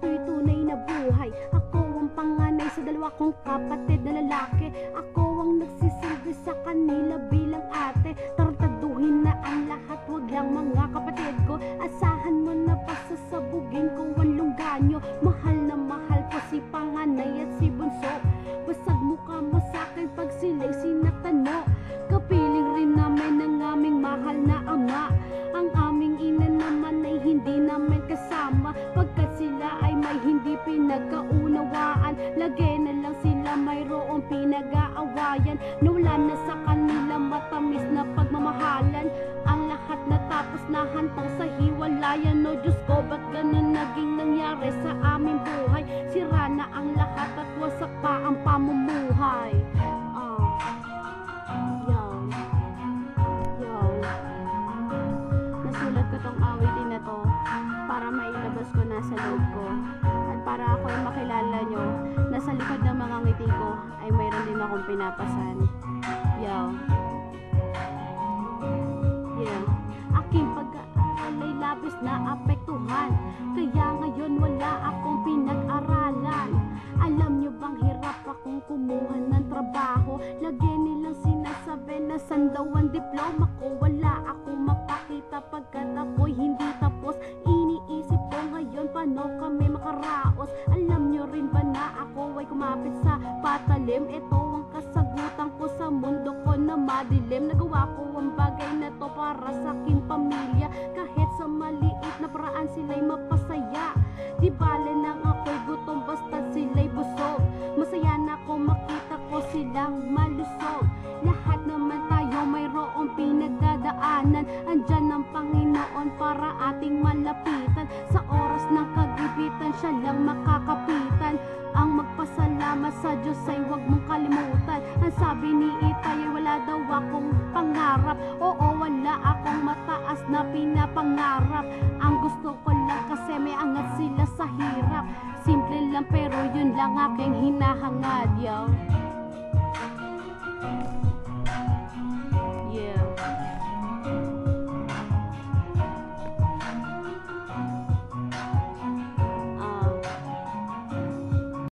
to Ito'y tunay na buhay. Ako ang panganay sa dalawa kong kapatid na lalaki. Ako ang nagsisilbi sa kanila bilang ate. Tartaduhin pamumuhay Ah, yan Yan Nasulat ko tong awitin na to para mailabas ko na sa loob ko at para ako ay makilala nyo na sa likod ng mga ngiti ko ay mayroon din akong pinapasan. Yo. Yeah. Aking pag-aaral ay labis na apektuhan Kaya ngayon wala pinag-aralan Alam nyo bang hirap akong kumuha ng trabaho. Lagi nilang sinasabi na sandaw ang diploma ko Wala akong mapakita pagkat ako'y hindi tapos. Iniisip ko ngayon paano kami makaraos? Alam nyo rin ba na ako ay kumapit sa patalim? Ito ang kasagutan ko sa mundo ko na madilim. Nagawa ko ang bagay na to para sa aking pamilya pinagdadaanan Andyan ang Panginoon para ating malapitan. Sa oras ng kagipitan siya lang makakapitan. Ang magpasalamat sa Diyos ay huwag mong kalimutan. Ang sabi ni Itay ay wala daw akong pangarap. Oo wala akong mataas na pinapangarap. Ang gusto ko lang kasi may angat sila sa hirap. Simple lang pero yun lang aking hinahangad yo